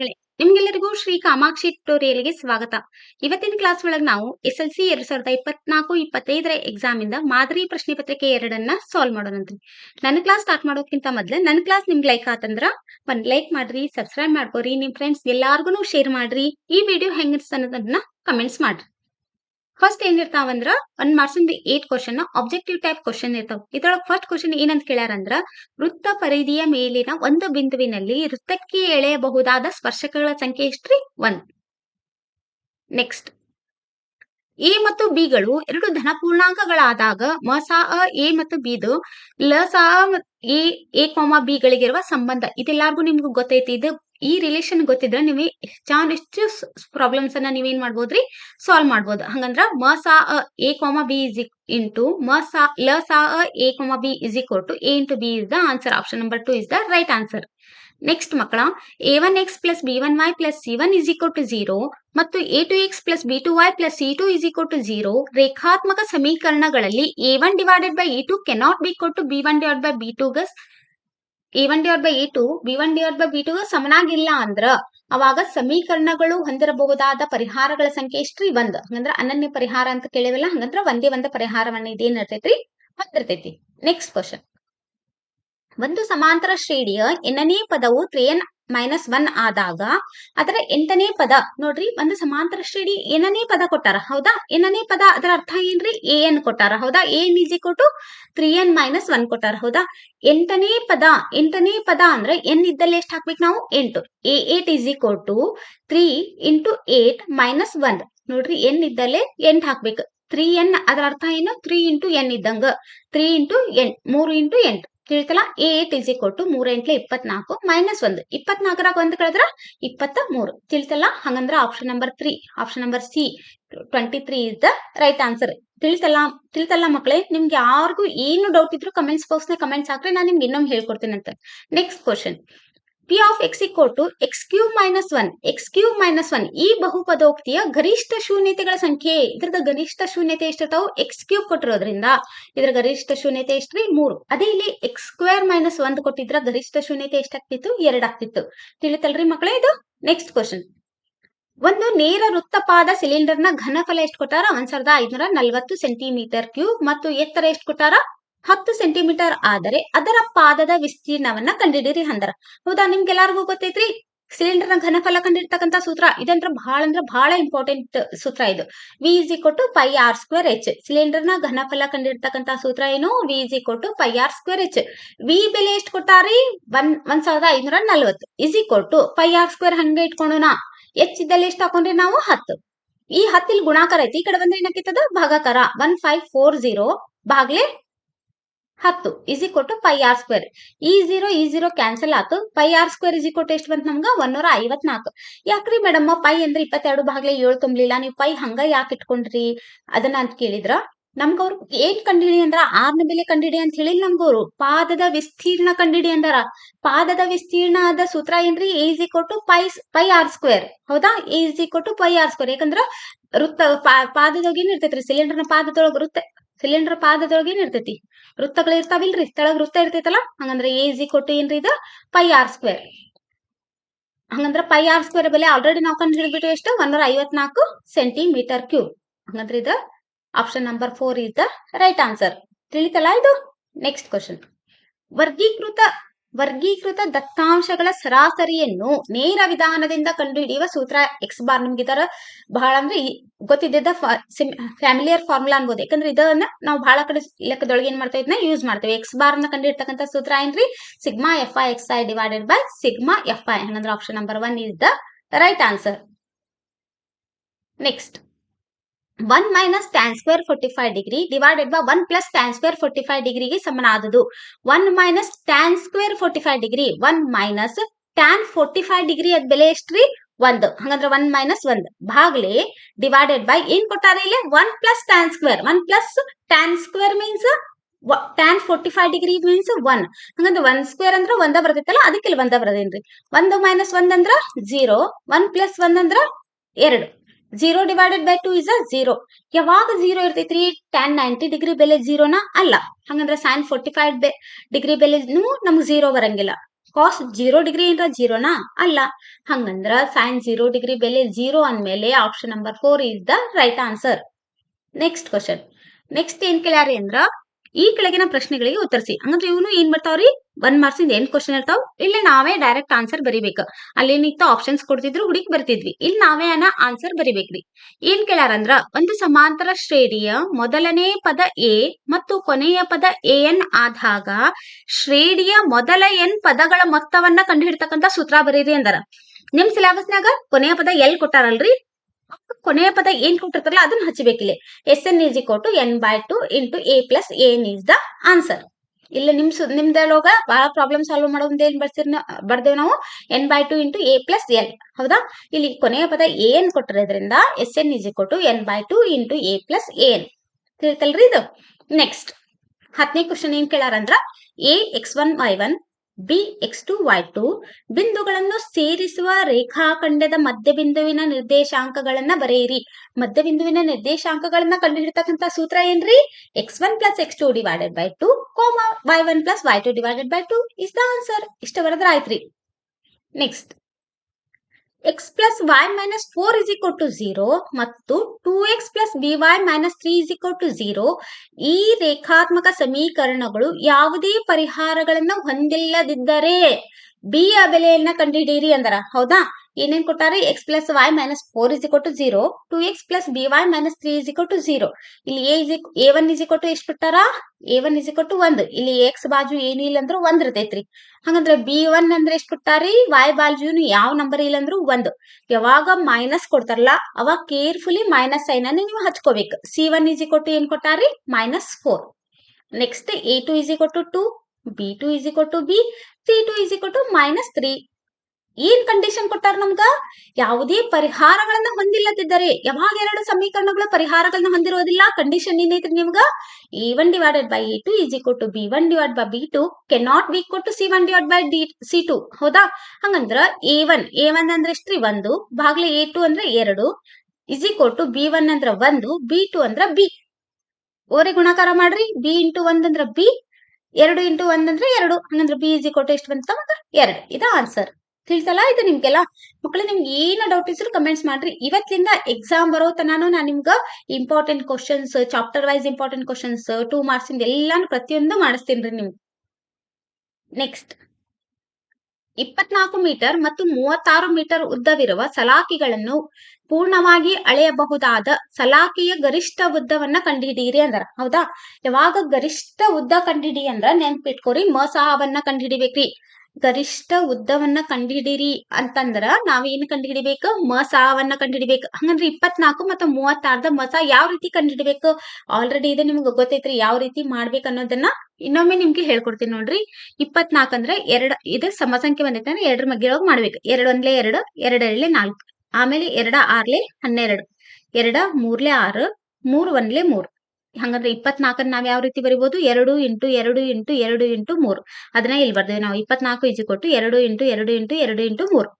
ವಿದ್ಯಾರ್ಥಿಗಳೇ ನಿಮ್ಗೆಲ್ಲರಿಗೂ ಶ್ರೀ ಕಾಮಾಕ್ಷಿ ಟ್ಯುಟೋರಿಯಲ್ಗೆ ಸ್ವಾಗತ. ಇವತ್ತಿನ ಕ್ಲಾಸ್ ಒಳಗೆ ನಾವು ಎಸ್ ಎಲ್ ಸಿ ಎರಡ್ ಸಾವಿರದ ಇಪ್ಪತ್ನಾಲ್ಕು, ಇಪ್ಪತ್ತೈದರ ಎಕ್ಸಾಮ್ ಇಂದ ಮಾದರಿ ಪ್ರಶ್ನೆ ಪತ್ರಿಕೆ ಎರಡನ್ನ ಸಾಲ್ವ್ ಮಾಡೋಣಂತ್ರಿ ನನ್ನ ಕ್ಲಾಸ್ ಸ್ಟಾರ್ಟ್ ಮಾಡೋಕ್ಕಿಂತ ಮೊದ್ಲು ನನ್ನ ಕ್ಲಾಸ್ ನಿಮ್ಗೆ ಲೈಕ್ ಆತಂದ್ರ ಒಂದ್ ಲೈಕ್ ಮಾಡ್ರಿ ಸಬ್ಸ್ಕ್ರೈಬ್ ಮಾಡ್ಕೋರಿ. ನಿಮ್ ಫ್ರೆಂಡ್ಸ್ ಎಲ್ಲಾರ್ಗು ಶೇರ್ ಮಾಡ್ರಿ. ಈ ವಿಡಿಯೋ ಹೆಂಗಿರ್ತ ಅನ್ನೋದನ್ನ ಕಮೆಂಟ್ಸ್ ಮಾಡ್ರಿ. ಫಸ್ಟ್ ಏನ್ ಇರ್ತಾವಂದ್ರ ಒಂದ್ ಮಾರ್ಕ್ಸಿಂದ eight question objective type question ಇರ್ತಾವ. ಇದ್ರೊಳಗ ಫಸ್ಟ್ ಕ್ವಶನ್ ಏನಂತ ಕೇಳ್ಯಾರಂದ್ರ, ವೃತ್ತ ಪರಿಧಿಯ ಮೇಲಿನ ಒಂದು ಬಿಂದುವಿನಲ್ಲಿ ವೃತ್ತಕ್ಕೆ ಎಳೆಯಬಹುದಾದ ಸ್ಪರ್ಶಕಗಳ ಸಂಖ್ಯೆ ಎಷ್ಟ್ರಿ ಒನ್ ನೆಕ್ಸ್ಟ್ ಎ ಮತ್ತು ಬಿಗಳು ಎರಡು ಧನಪೂರ್ಣಾಂಕಗಳಾದಾಗ ಮ, ಸಾ, ಅ, ಎ ಮತ್ತು ಬಿದು ಲ, ಸಾ ಎ ಎ ಬಿ ಬಿಗಳಿಗಿರುವ ಸಂಬಂಧ. ಇದೆಲ್ಲಾರ್ಗು ನಿಮ್ಗೆ ಗೊತ್ತೈತಿ, ಇದು ಈ ರಿಲೇಷನ್ ಗೊತ್ತಿದ್ರೆ ನೀವು ಎಷ್ಟು ಪ್ರಾಬ್ಲಮ್ಸ್ ಅನ್ನ ನೀವೇನ್ ಮಾಡ್ಬೋದ್ರಿ? ಸಾಲ್ವ್ ಮಾಡ್ಬೋದು. ಹಂಗಂದ್ರ ಮ, ಸಾ A comma B is into ಮ, ಸಾ, ಲ, ಸಾ, ಅ, A comma B is equal to A into B is the answer option number two is the right answer next ಮಕ್ಕಳ A one X plus B one Y plus C one is equal to zero ಮತ್ತು A two X plus B two Y plus C two is equal to zero ರೇಖಾತ್ಮಕ ಸಮೀಕರಣಗಳಲ್ಲಿ A one divided by A two cannot B ಕೊಟ್ಟು B one divide by B two ಗಸ್ A one divide by A two B one divide by B two ಸಮನಾಗಿಲ್ಲ ಅಂದ್ರ ಅವಾಗ ಸಮೀಕರಣಗಳು ಹೊಂದಿರಬಹುದಾದ ಪರಿಹಾರಗಳ ಸಂಖ್ಯೆ ಎಷ್ಟ್ರಿ? ಒಂದ್. ಹಂಗಂದ್ರ ಅನನ್ಯ ಪರಿಹಾರ ಅಂತ ಕೇಳಿವಲ್ಲ, ಹಂಗಂದ್ರ ಒಂದೇ ಒಂದ ಪರಿಹಾರವನ್ನ ಇದೇನ್ ಇರ್ತೈತ್ರಿ ಹೊಂದಿರ್ತೈತಿ. ನೆಕ್ಸ್ಟ್ ಕ್ವಶನ್ ಒಂದು ಸಮಾಂತರ ಶ್ರೇಣಿಯ ಎನ್ನನೇ ಪದವು ತ್ರೀ ಎನ್ ಮೈನಸ್ ಒನ್ ಆದಾಗ ಅದರ ಎಂಟನೇ ಪದ, ನೋಡ್ರಿ ಒಂದು ಸಮಾಂತರ ಶ್ರೇಣಿ ಏನನೇ ಪದ ಕೊಟ್ಟಾರ, ಹೌದಾ? ಏನನೇ ಪದ? ಅದರ ಅರ್ಥ ಏನ್ರಿ? ಎ ಎನ್ ಕೊಟ್ಟಾರ, ಹೌದಾ? ಎನ್ ಈಸ್ ಕೊಟ್ಟು ತ್ರೀ ಎನ್ ಮೈನಸ್ ಒನ್ ಕೊಟ್ಟಾರ, ಹೌದಾ? ಎಂಟನೇ ಪದ ಎಂಟನೇ ಪದ ಅಂದ್ರೆ ಎನ್ ಇದ್ದಲ್ಲಿ ಎಷ್ಟು ಹಾಕ್ಬೇಕು ನಾವು? ಎಂಟು. A eight is equal to three into eight minus one ನೋಡ್ರಿ ಎನ್ ಇದ್ದಲ್ಲೇ ಎಂಟ್ ಹಾಕ್ಬೇಕು. ತ್ರೀ ಎನ್ ಅದರ ಅರ್ಥ ಏನು? ತ್ರೀ ಇಂಟು ಎನ್ ಇದ್ದಂಗ. ತ್ರೀ ಇಂಟು ಎಂಟ್ ಮೂರು ಇಂಟು ಎಂಟು. ತಿಳಿತಲ್ಲ ಏಟ್ ಇಸ್ ಈಕ್ವಲ್ ಟು ಮೂರ್ ಎಂಟ್ಲೆ ಇಪ್ಪತ್ನಾಲ್ಕು ಮೈನಸ್ ಒಂದು. ಇಪ್ಪತ್ನಾಲ್ಕರಾಗ ಒಂದು ಕಳೆದ್ರ ಇಪ್ಪತ್ತ ಮೂರು ತಿಳಿತಲ್ಲ ಹಂಗಂದ್ರ option number three option number C twenty three is the right answer ತಿಳಿತಲ್ಲ ತಿಳಿತಲ್ಲ ಮಕ್ಕಳೇ ನಿಮ್ಗೆ ಯಾರಿಗೂ ಏನು ಡೌಟ್ ಇದ್ರು ಕಮೆಂಟ್ಸ್ ಬಾಕ್ಸ್ನ ಕಮೆಂಟ್ಸ್ ಹಾಕ್ರಿ, ನಾನು ನಿಮ್ಗೆ ಇನ್ನೊಮ್ಮೆ ಹೇಳ್ಕೊಡ್ತೀನಿ ಅಂತ next question P of X equal to X cube minus one X cube minus one ಈ ಬಹುಪದೋಕ್ತಿಯ ಗರಿಷ್ಠ ಶೂನ್ಯತೆಗಳ ಸಂಖ್ಯೆ. ಇದ್ರದ ಗರಿಷ್ಠ ಶೂನ್ಯತೆ ಎಷ್ಟಿರ್ತಾವು ಎಕ್ಸ್ ಕ್ಯೂಬ್ ಕೊಟ್ಟಿರೋದ್ರಿಂದ ಇದ್ರ ಗರಿಷ್ಠ ಶೂನ್ಯತೆ ಎಷ್ಟ್ರಿ? ಮೂರು. ಅದೇ ಇಲ್ಲಿ ಎಕ್ಸ್ ಸ್ಕ್ವೇರ್ ಮೈನಸ್ ಒಂದ್ ಕೊಟ್ಟಿದ್ರ ಗರಿಷ್ಠ ಶೂನ್ಯತೆ ಎಷ್ಟಾಗ್ತಿತ್ತು? ಎರಡಾಗ್ತಿತ್ತು ತಿಳಿತಲ್ರಿ ಮಕ್ಕಳೇ ಇದು? ನೆಕ್ಸ್ಟ್ ಕ್ವಶನ್ ಒಂದು ನೇರ ವೃತ್ತಪಾದ ಸಿಲಿಂಡರ್ನ ಘನಫಲ ಎಷ್ಟು ಕೊಟ್ಟಾರ? ಒಂದ್ ಸಾವಿರದ ಐದುನೂರ ನಲ್ವತ್ತು ಸೆಂಟಿಮೀಟರ್ ಕ್ಯೂಬ್ ಮತ್ತು ಎತ್ತರ ಎಷ್ಟು ಕೊಟ್ಟಾರ? ಹತ್ತು ಸೆಂಟಿಮೀಟರ್ ಆದರೆ ಅದರ ಪಾದದ ವಿಸ್ತೀರ್ಣವನ್ನ ಕಂಡಿಡಿರಿ ಅಂದ್ರ. ಹೌದಾ ನಿಮ್ಗೆಲ್ಲಾರ್ಗೂ ಗೊತ್ತೈತ್ರಿ? ಸಿಲಿಂಡರ್ನ ಘನಫಲ ಕಂಡಿರ್ತಕ್ಕಂತ ಸೂತ್ರ. ಇದಂದ್ರ ಬಹಳ ಅಂದ್ರ ಬಹಳ ಇಂಪಾರ್ಟೆಂಟ್ ಸೂತ್ರ ಇದು. V is equal to pi R square H ಸಿಲಿಂಡರ್ನ ಘನಫಲ ಕಂಡಿರ್ತಕ್ಕಂತ ಸೂತ್ರ ಏನು? V is equal to pi R square H V ಬೆಲೆ ಎಷ್ಟು ಕೊಟ್ಟಾರಿ? ಒನ್, ಒಂದ್ ಸಾವಿರದ ಐನೂರ ನಲ್ವತ್ತು. Is equal to pi R square ಹಂಗೆ ಇಟ್ಕೊಳ್ಳೋಣ ಎಚ್ ಇದ್ದಲ್ಲಿ ಎಷ್ಟು ಹಾಕೊಂಡ್ರಿ ನಾವು? ಹತ್ತು. ಈ ಹತ್ತಿಲ್ ಗುಣಾಕಾರ ಐತಿ, ಈ ಕಡೆ ಬಂದ್ರೆ ಏನಕ್ಕಿತ್ತದ ಭಾಗಾಕಾರ. ಒನ್ ಫೈವ್ ಫೋರ್ ಜೀರೋ ಭಾಗ್ಲೆ ಹತ್ತು is equal to pi R square ಈ ಜೀರೋ ಈ ಜೀರೋ ಕ್ಯಾನ್ಸಲ್ ಆತು. Pi R square is equal to ಎಷ್ಟು ಬಂತು ನಮ್ಗೆ? ಒನ್ನೂರ ಐವತ್ನಾಲ್ಕು ಯಾಕ್ರಿ ಮೇಡಮ್ ಪೈ ಅಂದ್ರೆ ಇಪ್ಪತ್ತೆರಡು ಭಾಗ್ಲೆ ಏಳು ತುಂಬಲಿಲ್ಲ. ನೀವು ಪೈ ಹಂಗ ಯಾಕೆ ಇಟ್ಕೊಂಡ್ರಿ? ಅದನ್ನ ಅಂತ ಕೇಳಿದ್ರ. ನಮ್ಗ ಅವ್ರು ಏನ್ ಕಂಡಿಡಿ ಅಂದ್ರ? ಆರ್ನ ಬೆಲೆ ಕಂಡಿಡಿ ಅಂತ ಹೇಳಿ ನಮ್ಗವ್ರು ಪಾದದ ವಿಸ್ತೀರ್ಣ ಕಂಡಿಡಿ ಅಂದಾರ. ಪಾದದ ವಿಸ್ತೀರ್ಣದ ಸೂತ್ರ ಏನ್ರಿ? ಎ ಕೊಟ್ಟು ಪೈ ಪೈ ಆರ್ ಸ್ಕ್ವೇರ್ ಹೌದಾ? ಎ ಕೊಟ್ಟು ಪೈ ಆರ್ ಸ್ಕ್ವೇರ್ ಯಾಕಂದ್ರ ವೃತ್ತ ಪಾದದೊಳಗೆ ಏನ್ ಇರ್ತೈತ್ರಿ? ಸಿಲಿಂಡರ್ನ ಪಾದದೊಳಗ ವೃತ್ತ ಸಿಲಿಂಡರ್ ಪಾದದೊಳಗೆ ಏನ್ ಇರ್ತೈತಿ? ವೃತ್ತಗಳು ಇರ್ತಾವಿಲ್ರಿ? ತೆಳಗ್ ವೃತ್ತ ಇರ್ತೈತಲ್ಲ? ಹಂಗಂದ್ರ ಎ ಕೊಟ್ಟು ಏನ್ರಿ ಇದು? ಪೈ ಆರ್ ಸ್ಕ್ವೇರ್ ಹಂಗಂದ್ರ ಪೈ ಆರ್ ಸ್ಕ್ವೇರ್ ಬೆಲೆ ಆಲ್ರೆಡಿ ನಾವು ಕಂಡು ಹಿಡಿದ್ಬಿಟ್ಟು ಎಷ್ಟು? ಒನ್ನೂರ ಐವತ್ನಾಲ್ಕು ಸೆಂಟಿಮೀಟರ್ ಕ್ಯೂ ಹಂಗಂದ್ರ ಇದು option number four is the right answer ತಿಳಿತಲ್ಲ ಇದು? ನೆಕ್ಸ್ಟ್ ಕ್ವಶನ್ ವರ್ಗೀಕೃತ ವರ್ಗೀಕೃತ ದತ್ತಾಂಶಗಳ ಸರಾಸರಿಯನ್ನು ನೇರ ವಿಧಾನದಿಂದ ಕಂಡುಹಿಡಿಯುವ ಸೂತ್ರ ಎಕ್ಸ್ ಬಾರ್ ನಿಮ್ಗೆ ಇದರ ಬಹಳ ಅಂದ್ರೆ ಗೊತ್ತಿದ್ದ ಫ್ಯಾಮಿಲಿಯರ್ ಫಾರ್ಮುಲಾ ಅನ್ಬೋದು. ಯಾಕಂದ್ರೆ ಇದನ್ನ ನಾವು ಬಹಳ ಕಡೆ ಲೆಕ್ಕದೊಳಗೆ ಏನ್ ಮಾಡ್ತೇವೆ ಇದನ್ನ ಯೂಸ್ ಮಾಡ್ತೇವೆ. ಎಕ್ಸ್ ಬಾರ್ನ ಕಂಡಿರ್ತಕ್ಕಂಥ ಸೂತ್ರ ಏನ್ರಿ? Sigma F I X I divided by sigma F I ಹಂಗಂದ್ರೆ option number one is the right answer next one minus tan square forty five degree divided by one plus tan square forty five ಡಿಗ್ರಿಗೆ ಸಮನಾದದು one minus tan square forty five degree one minus tan forty five degree ಅದ್ ಬೆಲೆ ಎಷ್ಟ್ರಿ ಒಂದು. ಹಂಗಂದ್ರೆ one minus ಒಂದ್. ಭಾಗ್ಲೆ divided by ಏನ್ ಕೊಟ್ಟಾರ ಇಲ್ಲಿ? One plus tan square one plus tan square means tan forty five degree means one ಹಂಗಂದ್ರೆ ಒನ್ ಸ್ಕ್ವೇರ್ ಅಂದ್ರೆ ಒಂದ ಬರ್ತೈತಲ್ಲ, ಅದಕ್ಕೆ ಇಲ್ಲಿ ಒಂದ ಬರದೇನ್ರಿ? ಒಂದು ಮೈನಸ್ ಒಂದ್ ಅಂದ್ರ ಜೀರೋ ಒನ್ ಪ್ಲಸ್ ಒಂದ್ ಅಂದ್ರ ಎರಡು. Zero divided by two is a zero ಯಾವಾಗ ಜೀರೋ ಇರ್ತೈತ್ರಿ? ಟೆನ್ ನೈಂಟಿ ಡಿಗ್ರಿ ಬೆಲೆ ಜೀರೋನ ಅಲ್ಲ. ಹಂಗಂದ್ರೆ ಸೈನ್ ಫೋರ್ಟಿ ಫೈವ್ ಡಿಗ್ರಿ ಬೆಲೆನೂ ನಮ್ಗೆ ಝೀರೋ ಬರಂಗಿಲ್ಲ. ಕಾಸ್ ಜೀರೋ ಡಿಗ್ರಿ ಏನ್ರ ಜೀರೋನಾ ಅಲ್ಲ. ಹಂಗಂದ್ರ ಸೈನ್ ಜೀರೋ ಡಿಗ್ರಿ ಬೆಲೆ ಜೀರೋ ಅಂದ್ಮೇಲೆ option number four is the right answer next question next ಏನ್ ಕೇಳ್ಯಾರಿ ಅಂದ್ರ ಈ ಕೆಳಗಿನ ಪ್ರಶ್ನೆಗಳಿಗೆ ಉತ್ತರಿಸಿ. ಹಂಗಂದ್ರೆ ಇವನು ಏನ್ ಬರ್ತಾವ್ರಿ ಒನ್ ಮಾರ್ಕ್ಸ್ ಇಂದ ಏನ್ ಕ್ವಶನ್ ಇರ್ತಾವ್ ಇಲ್ಲಿ ನಾವೇ ಡೈರೆಕ್ಟ್ ಆನ್ಸರ್ ಬರಿಬೇಕು. ಅಲ್ಲೇನಿತ್ತು ಆಪ್ಷನ್ಸ್ ಕೊಡ್ತಿದ್ರು ಹುಡುಕಿ ಬರ್ತಿದ್ವಿ. ಇಲ್ಲಿ ನಾವೇ ಅನ್ನ ಆನ್ಸರ್ ಬರಿಬೇಕ್ರಿ. ಏನ್ ಕೇಳಾರಂದ್ರ ಒಂದು ಸಮಾಂತರ ಶ್ರೇಣಿಯ ಮೊದಲನೇ ಪದ ಎ ಮತ್ತು ಕೊನೆಯ ಪದ ಎ ಎನ್ ಆದಾಗ ಶ್ರೇಣಿಯ ಮೊದಲ ಎನ್ ಪದಗಳ ಮೊತ್ತವನ್ನ ಕಂಡುಹಿಡ್ತಕ್ಕಂತ ಸೂತ್ರ ಬರೀರಿ ಅಂದಾರ. ನಿಮ್ ಸಿಲೆಬಸ್ನಾಗ ಕೊನೆಯ ಪದ ಎಲ್ ಕೊಟ್ಟಾರಲ್ರಿ? ಕೊನೆಯ ಪದ ಏನ್ ಕೊಟ್ಟಿರ್ತಾರಲ್ಲ, ಅದನ್ನ ಹಚ್ಚಬೇಕಿಲ್ಲ S N is equal N by two into A plus N is the answer ಇಲ್ಲ ನಿಮ್ ನಿಮ್ದೊಳಗ ಬಹಳ ಪ್ರಾಬ್ಲಮ್ ಸಾಲ್ವ್ ಮಾಡೋದ್ ಏನ್ ಬರ್ತೀರಿ ಬರ್ದೇವ್ ನಾವು? N by two into A plus L ಹೌದಾ? ಇಲ್ಲಿ ಕೊನೆಯ ಪದ ಏನ್ ಕೊಟ್ಟಿರೋದ್ರಿಂದ S N is equal to N by two into A plus N ತಿಳಿತಲ್ರಿ ಇದು? ನೆಕ್ಸ್ಟ್ ಹತ್ತನೇ ಕ್ವಶನ್ ಏನ್ ಕೇಳಾರಂದ್ರ? A X one Y one B X two Y two ಬಿಂದುಗಳನ್ನು ಸೇರಿಸುವ ರೇಖಾಖಂಡದ ಮಧ್ಯಬಿಂದುವಿನ ನಿರ್ದೇಶಾಂಕಗಳನ್ನ ಬರೆಯಿರಿ. ಮಧ್ಯಬಿಂದುವಿನ ನಿರ್ದೇಶಾಂಕಗಳನ್ನ ಕಂಡುಹಿಡ್ತಕ್ಕಂತ ಸೂತ್ರ ಏನ್ರಿ? X one plus X two divided by two comma Y one plus Y two divided by two is the answer ಇಷ್ಟ ಬರದ್ರ ಆಯ್ತ್ರಿ. Next X plus Y minus four is equal to zero ಮತ್ತು two X plus B Y minus three is equal to zero ಈ ರೇಖಾತ್ಮಕ ಸಮೀಕರಣಗಳು ಯಾವುದೇ ಪರಿಹಾರಗಳನ್ನ ಹೊಂದಿಲ್ಲದಿದ್ದರೆ B ಯ ಬೆಲೆಯನ್ನ ಕಂಡುಹಿಡಿಯಿರಿ ಅಂದರ, ಹೌದಾ? ಏನೇನ್ ಕೊಟ್ಟಾರೆ? X plus Y minus four is equal to zero two X plus B Y minus three is equal to zero ಇಲ್ಲಿ A is A one is equal to ಎಷ್ಟು ಬಿಟ್ಟಾರ A one is equal to ಒಂದ್. ಇಲ್ಲಿ X ಬಾಜು ಏನಿಲ್ಲ ಅಂದ್ರೂ ಒಂದ್ ಇರ್ತೈತ್ರಿ. ಹಂಗಂದ್ರೆ ಬಿ ಒನ್ ಅಂದ್ರೆ ಎಷ್ಟು ಕೊಟ್ಟಾರಿ ವೈ ಬಾಜುನು ಯಾವ ನಂಬರ್ ಇಲ್ಲ ಅಂದ್ರೂ ಒಂದು. ಯಾವಾಗ ಮೈನಸ್ ಕೊಡ್ತಾರಲ್ಲ, ಅವಾಗ ಕೇರ್ಫುಲಿ ಮೈನಸ್ ಸೈನ್ ಅನ್ನು ನೀವು ಹಚ್ಕೋಬೇಕು. C one is equal to ಏನ್ ಕೊಟ್ಟಾರಿ? Minus four next A two is equal to two B two is equal to B C two is equal to minus three ಏನ್ condition ಕೊಟ್ಟಾರ ನಮ್ಗ? ಯಾವುದೇ ಪರಿಹಾರಗಳನ್ನ ಹೊಂದಿಲ್ಲದಿದ್ದರೆ, ಯಾವಾಗ ಎರಡು ಸಮೀಕರಣಗಳು ಪರಿಹಾರಗಳನ್ನ ಹೊಂದಿರೋದಿಲ್ಲ? ಕಂಡೀಷನ್ ಏನೈತ್ರಿ ನಿಮ್ಗ? A one divided by a two is equal to b one divide by b two can not be ಕೊಟ್ಟು to c one divide by d c two ಹೌದಾ? ಹಂಗಂದ್ರ ಎ ಒನ್ ಎ ಒನ್ ಅಂದ್ರೆ ಎಷ್ಟ್ರಿ? ಒಂದು. ಬಾಗ್ಲೆ A two ಅಂದ್ರೆ ಎರಡು. Is equal to b one ಅಂದ್ರ ಒಂದು ಬಿ ಟು ಅಂದ್ರ ಬಿ ಓರೆ ಗುಣಾಕಾರ ಮಾಡ್ರಿ. ಬಿ ಇಂಟು ಒಂದ್ ಅಂದ್ರ ಬಿ ಎರಡು ಇಂಟು ಒಂದ್ ಅಂದ್ರೆ ಎರಡು. ಹಂಗಂದ್ರೆ ಬಿ ಇಸ್ ಕೊಟ್ಟು ಟು ಎಷ್ಟು ಬಂತ ಎರಡು. ಇದ ಆನ್ಸರ್ ತಿಳಿಸಲ್ಲ? ಇದು ನಿಮ್ಗೆಲ್ಲ ಮಕ್ಕಳು ನಿಮ್ಗೆ ಏನ ಡೌಟ್ ಇದ್ರು ಕಮೆಂಟ್ಸ್ ಮಾಡ್ರಿ. ಇವತ್ತಿಂದ ಎಕ್ಸಾಮ್ ಬರೋ ತನಾನು ನಾನು ನಿಮ್ಗೆ important questions chapter wise important questions two marks ಇಂದ ಎಲ್ಲಾನು ಪ್ರತಿಯೊಂದು ಮಾಡಿಸ್ತೀನಿ ನಿಮ್ಗೆ. ನೆಕ್ಸ್ಟ್ ಇಪ್ಪತ್ನಾಲ್ಕು ಮೀಟರ್ ಮತ್ತು ಮೂವತ್ತಾರು ಮೀಟರ್ ಉದ್ದವಿರುವ ಸಲಾಕಿಗಳನ್ನು ಪೂರ್ಣವಾಗಿ ಅಳೆಯಬಹುದಾದ ಸಲಾಕಿಯ ಗರಿಷ್ಠ ಉದ್ದವನ್ನ ಕಂಡುಹಿಡಿಯಿರಿ ಅಂದ್ರ. ಹೌದಾ? ಯಾವಾಗ ಗರಿಷ್ಠ ಉದ್ದ ಕಂಡುಹಿಡಿ ಅಂದ್ರ ನೆನ್ಪಿಟ್ಕೋರಿ, ಮಸಾಹವನ್ನ ಕಂಡುಹಿಡಿಬೇಕ್ರಿ ಗರಿಷ್ಠ ಉದ್ದವನ್ನ ಕಂಡುಹಿಡಿರಿ ಅಂತಂದ್ರ ನಾವ್ ಏನ್ ಕಂಡುಹಿಡಿಬೇಕು? ಮಸಾವನ್ನ ಕಂಡುಹಿಡಿಬೇಕು. ಹಂಗಂದ್ರೆ ಇಪ್ಪತ್ನಾಲ್ಕು ಮತ್ತು ಮೂವತ್ತಾರ್ದ ಮಸ ಯಾವ ರೀತಿ ಕಂಡುಹಿಡಿಬೇಕು? ಆಲ್ರೆಡಿ ಇದೆ ನಿಮ್ಗೆ ಗೊತ್ತೈತ್ರಿ ಯಾವ ರೀತಿ ಮಾಡ್ಬೇಕು ಅನ್ನೋದನ್ನ ಇನ್ನೊಮ್ಮೆ ನಿಮ್ಗೆ ಹೇಳ್ಕೊಡ್ತೀನಿ ನೋಡ್ರಿ. ಇಪ್ಪತ್ನಾಲ್ಕು ಅಂದ್ರೆ ಎರಡ್, ಇದು ಸಮಸಂಖ್ಯೆ ಬಂದೈತೆ ಅಂದ್ರೆ ಎರಡರ ಮಗ್ಗಿಳೊಳಗ್ ಮಾಡ್ಬೇಕು. ಎರಡ್ ಒಂದ್ಲೆ ಎರಡು ಎರಡರಲ್ಲೇ ನಾಲ್ಕು. ಆಮೇಲೆ ಎರಡ ಆರ್ಲೆ ಹನ್ನೆರಡು. ಎರಡ ಮೂರ್ಲೆ ಆರು, ಮೂರ್ ಒಂದ್ಲೆ ಮೂರ್. ಹಂಗಂದ್ರೆ ಇಪ್ಪತ್ನಾಲ್ಕನ್ನ ನಾವ್ ಯಾವ ರೀತಿ ಬರಿಬಹುದು ಎರಡು ಇಂಟು ಎರಡು ಇಂಟು ಎರಡು ಇಂಟು ಮೂರು. ಅದನ್ನ ಇಲ್ಲಿ ಬರ್ದೇವೆ ನಾವು. ಇಪ್ಪತ್ನಾಲ್ಕು ಇಜಿ ಕೊಟ್ಟು ಎರಡು ಇಂಟು ಎರಡು ಇಂಟು ಎರಡು ಇಂಟು ಮೂರು.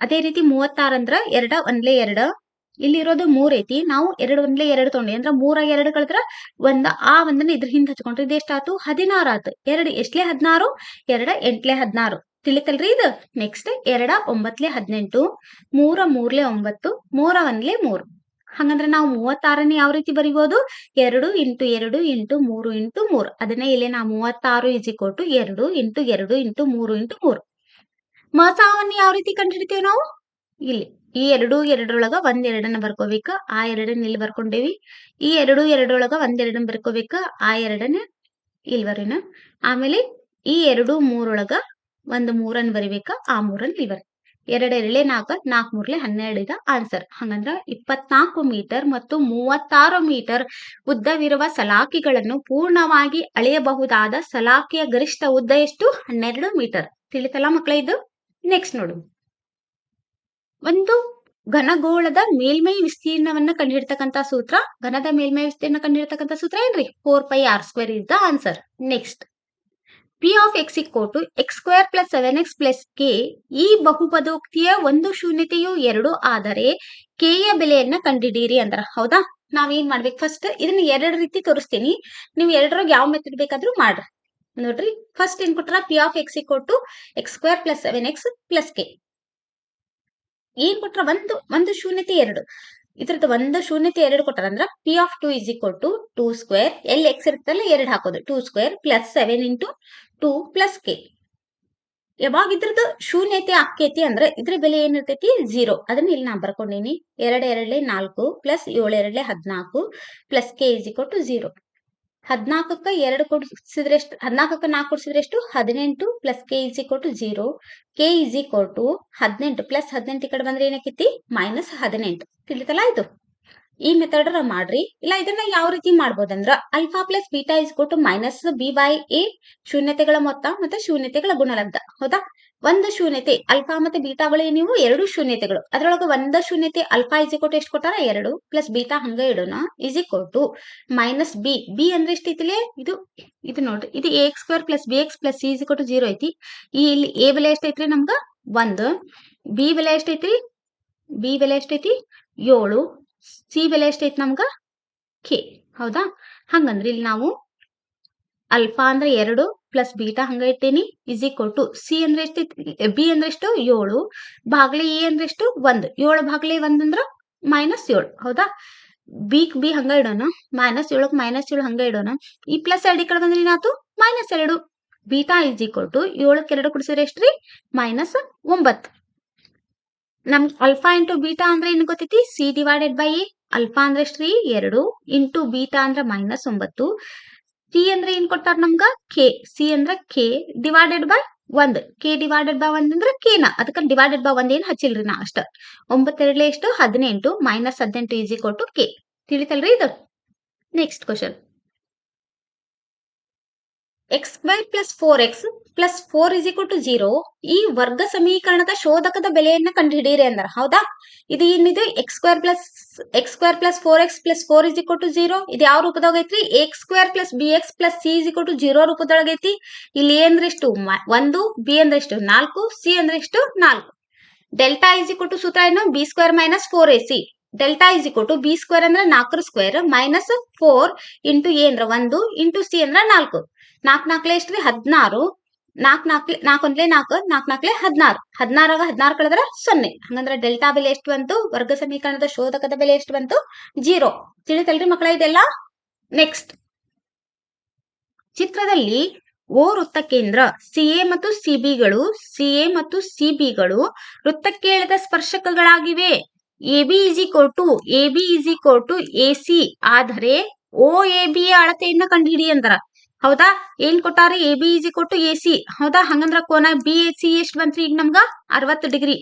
ಅದೇ ರೀತಿ ಮೂವತ್ತಾರ ಅಂದ್ರ ಎರಡ ಒಂದ್ಲೆ ಎರಡ. ಇಲ್ಲಿ ಇರೋದು ಮೂರ್ ಐತಿ. ನಾವು ಎರಡು ಒಂದ್ಲೆ ಎರಡು ತೊಗೊಂಡಿ ಅಂದ್ರ ಮೂರ ಎರಡು ಕಳೆದ್ರ ಒಂದ ಆ ಒಂದನ್ನ ಇದ್ರ ಹಿಂದ್ ಹಚ್ಕೊಂಡ್ರಿ ಇದು ಎಷ್ಟಾತು? ಹದಿನಾರು ಆತು. ಎರಡು ಎಷ್ಟ್ಲೆ ಹದಿನಾರು? ಎರಡ ಎಂಟ್ಲೆ ಹದಿನಾರು. ತಿಳಿತಲ್ರಿ ಇದು? ನೆಕ್ಸ್ಟ್ ಎರಡ ಒಂಬತ್ಲೆ ಹದಿನೆಂಟು. ಮೂರ ಮೂರ್ಲೆ ಒಂಬತ್ತು. ಮೂರ ಒಂದ್ಲೆ ಮೂರು. ಹಂಗಂದ್ರೆ ನಾವು ಮೂವತ್ತಾರನೇ ಯಾವ ರೀತಿ ಬರಿಬೋದು? ಎರಡು ಇಂಟು ಎರಡು ಇಂಟು ಮೂರು ಇಂಟು ಮೂರು. ಅದನ್ನೇ ಇಲ್ಲಿ ನಾವು ಮೂವತ್ತಾರು ಇಜಿ ಕೊಟ್ಟು ಎರಡು ಇಂಟು ಎರಡು ಇಂಟು ಮೂರು ಇಂಟು ಮೂರು. ಮಸಾವನ್ನ ಯಾವ ರೀತಿ ಕಂಡುಹಿಡಿತೇವೆ ನಾವು? ಇಲ್ಲಿ, ಈ ಎರಡು ಎರಡರೊಳಗ ಒಂದ್ ಎರಡನ್ನ ಬರ್ಕೋಬೇಕ. ಆ ಎರಡನ್ನ ಇಲ್ಲಿ ಬರ್ಕೊಂಡೇವಿ. ಈ ಎರಡು ಎರಡರೊಳಗ ಒಂದ್ ಎರಡನ್ನ ಬರ್ಕೋಬೇಕ. ಆ ಎರಡನ್ನ ಇಲ್ಲಿ ಬರೀನ ಆಮೇಲೆ ಈ ಎರಡು ಮೂರೊಳಗ ಒಂದ್ ಮೂರನ್ನ ಬರಿಬೇಕ. ಆ ಮೂರನ್ನ ಇಲ್ಲಿ ಬರ್ ಎರಡ್ ಎರಡೆ ನಾಲ್ಕು ನಾಲ್ಕ್ ಮೂರ್ಲೆ ಹನ್ನೆರಡು ಆನ್ಸರ್ ಹಂಗಂದ್ರ ಇಪ್ಪತ್ನಾಲ್ಕು ಮೀಟರ್ ಮತ್ತು ಮೂವತ್ತಾರು ಮೀಟರ್ ಉದ್ದವಿರುವ ಸಲಾಕಿಗಳನ್ನು ಪೂರ್ಣವಾಗಿ ಅಳೆಯಬಹುದಾದ ಸಲಾಕಿಯ ಗರಿಷ್ಠ ಉದ್ದ ಎಷ್ಟು? ಹನ್ನೆರಡು ಮೀಟರ್ ತಿಳಿತಲ್ಲ ಮಕ್ಕಳ ಇದು? ನೆಕ್ಸ್ಟ್ ನೋಡು. ಒಂದು ಘನಗೋಳದ ಮೇಲ್ಮೈ ವಿಸ್ತೀರ್ಣವನ್ನ ಕಂಡುಹಿಡ್ತಕ್ಕಂತ ಸೂತ್ರ. ಘನದ ಮೇಲ್ಮೈ ವಿಸ್ತೀರ್ಣ ಕಂಡುಹಿಡ್ತಕ್ಕಂತ ಸೂತ್ರ ಏನ್ರಿ? Four pi r square is the answer next p of x equal x square plus seven x plus k ಈ ಬಹುಪದೋಕ್ತಿಯ ಒಂದು ಶೂನ್ಯತೆಯು ಎರಡು ಆದರೆ ಕೆ ಯ ಬೆಲೆಯನ್ನ ಕಂಡಿಡೀರಿ ಅಂದ್ರ. ಹೌದಾ? ನಾವ್ ಏನ್ ಮಾಡ್ಬೇಕು ಫಸ್ಟ್ ಇದನ್ನ ಎರಡ್ ರೀತಿ ತೋರಿಸ್ತೀನಿ. ನೀವು ಎರಡರಾಗ ಯಾವ ಮೆಥಡ್ ಬೇಕಾದ್ರೂ ಮಾಡ್ರಿ. ನೋಡ್ರಿ? ಫಸ್ಟ್ ಏನ್ ಕೊಟ್ರ p of x equal to x square plus seven x plus k ಏನ್ ಕೊಟ್ರ ಒಂದು ಒಂದು ಶೂನ್ಯತೆ ಎರಡು. ಇದ್ರದ್ದು ಒಂದು ಶೂನ್ಯತೆ ಎರಡು ಕೊಟ್ಟಾರ ಅಂದ್ರೆ p of two is equal to two square L X ಇರುತ್ತಲ್ಲ, ಎರಡು ಹಾಕೋದು. Two square plus seven into two plus k ಯಾವಾಗ ಇದ್ರದ್ದು ಶೂನ್ಯತೆ ಆಕೈತಿ ಅಂದ್ರೆ ಇದ್ರ ಬೆಲೆ ಏನಿರ್ತೈತಿ? ಝೀರೋ ಅದನ್ನ ಇಲ್ಲಿ ನಾ ಬರ್ಕೊಂಡಿನಿ. ಎರಡು, ಎರಡ್ಲೆ ನಾಲ್ಕು ಪ್ಲಸ್ ಏಳು, ಎರಡ್ಲೆ ಹದಿನಾಲ್ಕು plus k is equal to zero ಹದಿನಾಲ್ಕಕ್ಕ ಎರಡು ಕೊಡಿಸಿದ್ರೆ ಹದಿನಾಲ್ಕಕ್ಕ ನಾಲ್ಕು ಕೊಡಿಸಿದ್ರೆ ಎಷ್ಟು ಹದಿನೆಂಟು plus k is equal to zero k is equal to ಹದಿನೆಂಟು ಪ್ಲಸ್ ಹದಿನೆಂಟು ಕಡೆ ಬಂದ್ರೆ ಏನಕ್ಕೈತಿ ಮೈನಸ್ ಹದಿನೆಂಟು. ತಿಳಿತಲ್ಲ ಇದು? ಈ ಮೆಥಡ್ ಮಾಡ್ರಿ. ಇಲ್ಲ, ಇದನ್ನ ಯಾವ ರೀತಿ ಮಾಡ್ಬೋದಂದ್ರ? Alpha plus beta is to minus b by a ಶೂನ್ಯತೆಗಳ ಮೊತ್ತ ಮತ್ತೆ ಶೂನ್ಯತೆಗಳ ಗುಣಲಬ್ಧ. ಹೌದಾ? ಒಂದು ಶೂನ್ಯತೆ ಅಲ್ಫಾ ಮತ್ತೆ ಬೀಟಾಗಳು ನೀವು ಎರಡು ಶೂನ್ಯತೆಗಳು. ಅದ್ರೊಳಗೆ ಒಂದ ಶೂನ್ಯತೆ ಅಲ್ಫಾ ಇಸ್ ಟು ಎಷ್ಟು ಕೊಟ್ಟಾರ? ಎರಡು ಪ್ಲಸ್ ಬೀಟಾ ಹಂಗ ಇಡೋಣ is to minus b b ಅಂದ್ರೆ ಎಷ್ಟೈತಿಲೆ ಇದು ಇದು ನೋಡ್ರಿ, ಇದು a x square plus b x plus c is to zero ಐತಿ. ಈ ಇಲ್ಲಿ ಎ ಬೆಲೆ ಎಷ್ಟೈತ್ರಿ ನಮ್ಗ? ಒಂದು. ಬಿ ಬೆಲೆ ಎಷ್ಟೈತ್ರಿ ಬಿ ಬೆಲೆ ಎಷ್ಟೈತಿ ಏಳು. ಸಿ ಬೆಲೆ ಎಷ್ಟೈತಿ ನಮ್ಗ? ಕೆ ಹೌದಾ? ಹಂಗಂದ್ರೆ ಇಲ್ಲಿ ನಾವು ಅಲ್ಫಾ ಅಂದ್ರೆ ಎರಡು ಪ್ಲಸ್ ಬೀಟಾ ಹಂಗ ಇಟ್ಟೇನಿ ಇಸ್ ಈಕ್ವಲ್ ಟು ಸಿ ಅಂದ್ರೆ ಎಷ್ಟು ಬಿ ಅಂದ್ರೆ ಎಷ್ಟು? ಏಳು. ಬಾಗ್ಲೆ ಎ ಅಂದ್ರೆ ಎಷ್ಟು? ಒಂದ್. ಏಳು ಬಾಗ್ಲೆ ಒಂದ್ ಅಂದ್ರ ಮೈನಸ್ ಏಳು. ಹೌದಾ? ಬಿಕ್ ಬಿ ಹಂಗ ಇಡೋಣ. ಮೈನಸ್ ಏಳಕ್ ಮೈನಸ್ ಏಳು ಹಂಗ ಇಡೋಣ. ಈ ಪ್ಲಸ್ ಎರಡು ಕಡೆ ಬಂದ್ರೆ ಏನಾಯ್ತು? ಮೈನಸ್ ಎರಡು. ಬೀಟಾ ಇಸ್ ಈಕ್ವಲ್ ಟು ಏಳಕ್ಕೆ ಎರಡು ಕುಡಿಸಿದ್ರೆ ಎಷ್ಟ್ರಿ ಮೈನಸ್ ಒಂಬತ್ತು. ನಮ್ ಅಲ್ಫಾ ಇಂಟು ಬೀಟಾ ಅಂದ್ರೆ ಏನ್ ಗೊತ್ತೈತಿ? ಸಿ ಡಿವೈಡೆಡ್ ಬೈ ಅಲ್ಫಾ ಅಂದ್ರೆ ಎಷ್ಟ್ರಿ ಎರಡು. ಇಂಟು ಬೀಟಾ ಅಂದ್ರೆ ಮೈನಸ್ ಒಂಬತ್ತು. ಸಿ ಅಂದ್ರೆ ಏನ್ ಕೊಟ್ಟಾರ ನಮ್ಗ? ಕೆ ಸಿ ಅಂದ್ರ ಕೆ ಡಿವೈಡೆಡ್ ಬೈ ಒಂದ್. ಕೆ ಡಿವೈಡೆಡ್ ಬೈ ಒಂದ್ ಅಂದ್ರ ಕೆನ ಅದಕ್ಕ ಡಿವೈಡೆಡ್ ಬೈ ಒಂದ್ ಏನ್ ಹಚ್ಚಿಲ್ರಿ ನಾ ಅಷ್ಟ. ಒಂಬತ್ತೆರಡ್ಲೆ ಎಷ್ಟು? ಹದಿನೆಂಟು. ಮೈನಸ್ ಹದಿನೆಂಟು ಈಜಿ ಕೊಟ್ಟು ಕೆ ತಿಳಿತಲ್ರಿ ಇದು? Next question x square plus four x plus four is equal to zero ಈ ವರ್ಗ ಸಮೀಕರಣದ ಶೋಧಕದ ಬೆಲೆಯನ್ನ ಕಂಡುಹಿಡಿಯಿರಿ ಅಂದ್ರ, ಹೌದಾ? ಇದು ಏನಿದೆ? X square plus x square plus four x plus four is equal to zero ಇದು ಯಾವ ರೂಪದಾಗ ಐತ್ರಿ? X square plus b x plus c is equal to zero ರೂಪದೊಳಗೆ ಐತಿ. ಇಲ್ಲಿ ಅಂದ್ರೆ ಎಷ್ಟು? ಮ- ಒಂದು ಬಿ ಅಂದ್ರೆ ಇಷ್ಟು ನಾಲ್ಕು ಸಿ ಅಂದ್ರೆ ಇಷ್ಟು ನಾಲ್ಕು. ಡೆಲ್ಟಾ ಇಸ್ ಈಕ್ವಲ್ ಟು ಸೂತ್ರ ಏನು? B square minus four a c delta is equal to b square ಅಂದ್ರೆ ನಾಲ್ಕರ square minus four into a ಅಂದ್ರೆ ಒಂದು ಇಂಟು ಸಿ ಅಂದ್ರೆ ನಾಲ್ಕು. ನಾಲ್ಕು ನಾಕ್ಲೆ ಎಷ್ಟ್ರಿ? ಹದಿನಾರು. ನಾಕ್ ನಾಲ್ಕಲೆ ನಾಲ್ಕು ಒಂದ್ಲೆ ನಾಲ್ಕು ನಾಲ್ಕು ನಾಲ್ಕಲೆ ಹದಿನಾರು. ಹದಿನಾರಾಗ ಹದಿನಾರು ಕಳೆದ್ರೆ ಸೊನ್ನೆ. ಹಂಗಂದ್ರೆ ಡೆಲ್ಟಾ ಬೆಲೆ ಎಷ್ಟು ಬಂತು? ವರ್ಗ ಸಮೀಕರಣದ ಶೋಧಕದ ಬೆಲೆ ಎಷ್ಟು ಬಂತು? ಜೀರೋ. ತಿಳಿತಲ್ರಿ ಮಕ್ಕಳ ಇದೆಲ್ಲ? ನೆಕ್ಸ್ಟ್ ಚಿತ್ರದಲ್ಲಿ ಓ ವೃತ್ತ ಕೇಂದ್ರ ಸಿಎ ಮತ್ತು ಸಿಬಿಗಳು ಸಿಎ ಮತ್ತು ಸಿಬಿಗಳು ವೃತ್ತಕ್ಕೆ ಎಳೆದ ಸ್ಪರ್ಶಕಗಳಾಗಿವೆ. A b is equal to, a b is equal to a c. ಆದರೆ, ಓ ಎ ಬಿ ಅಳತೆಯನ್ನ ಕಂಡುಹಿಡಿ ಹೌದಾ? ಏನ್ ಕೊಟ್ಟಾರಿ? ಎ ಬಿ ಇಸ್ ಕೊಟ್ಟು ಎ ಸಿ ಹೌದಾ? ಹಂಗಂದ್ರ ಕೋನ ಬಿ ಎ ಸಿ ಎಷ್ಟ್ ಬಂತ್ರಿ ಈಗ ನಮ್ಗ? ಅರವತ್ತು ಡಿಗ್ರಿ.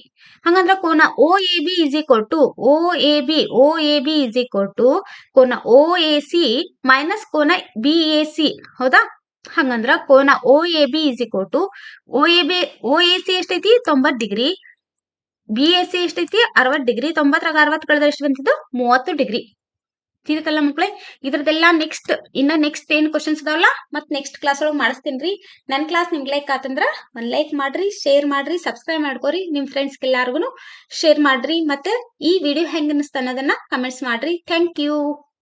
ಹಂಗಂದ್ರ ಕೋನ ಓ ಎ ಬಿ ಇಸ್ ಕೊಟ್ಟು o a b o a b is ಕೊಟ್ಟು ಕೋನ ಓ ಎ ಸಿ ಮೈನಸ್ ಕೋನ ಬಿ ಎ ಸಿ ಹೌದಾ? ಹಂಗಂದ್ರ ಕೋನ ಓ ಎ ಬಿ ಇಸ್ ಕೊಟ್ಟು o a b o a c ಎಷ್ಟೈತಿ? ತೊಂಬತ್ ಡಿಗ್ರಿ. ಬಿ ಎ ಸಿ ಎಷ್ಟೈತಿ? ಅರವತ್ ಡಿಗ್ರಿ. ತೊಂಬತ್ತರಾಗ ಅರವತ್ ಕಳೆದ್ರೆ ಎಷ್ಟು ಬಂತಿದ್ದು ಮೂವತ್ತು ಡಿಗ್ರಿ. ತಿಳಿತಲ್ಲ ಮಕ್ಳೆ? ಇದ್ರದ್ದೆಲ್ಲ ನೆಕ್ಸ್ಟ್ ಇನ್ನ ನೆಕ್ಸ್ಟ್ ಏನ್ ಕ್ವಶನ್ಸ್ ಇದಾವಲ್ಲ ಮತ್ ನೆಕ್ಸ್ಟ್ ಕ್ಲಾಸ್ ಒಳಗೆ ಮಾಡಿಸ್ತೀನಿ ನನ್ ಕ್ಲಾಸ್ ನಿಮ್ಗೆ ಲೈಕ್ ಆತಂದ್ರ ಒಂದ್ ಲೈಕ್ ಮಾಡ್ರಿ ಶೇರ್ ಮಾಡ್ರಿ ಸಬ್ಸ್ಕ್ರೈಬ್ ಮಾಡ್ಕೋರಿ. ನಿಮ್ ಫ್ರೆಂಡ್ಸ್ ಎಲ್ಲಾರ್ಗು ಶೇರ್ ಮಾಡ್ರಿ. ಮತ್ತೆ ಈ ವಿಡಿಯೋ ಹೆಂಗ್ ಅನ್ನೋದನ್ನ ಕಮೆಂಟ್ಸ್ ಮಾಡ್ರಿ. Thank you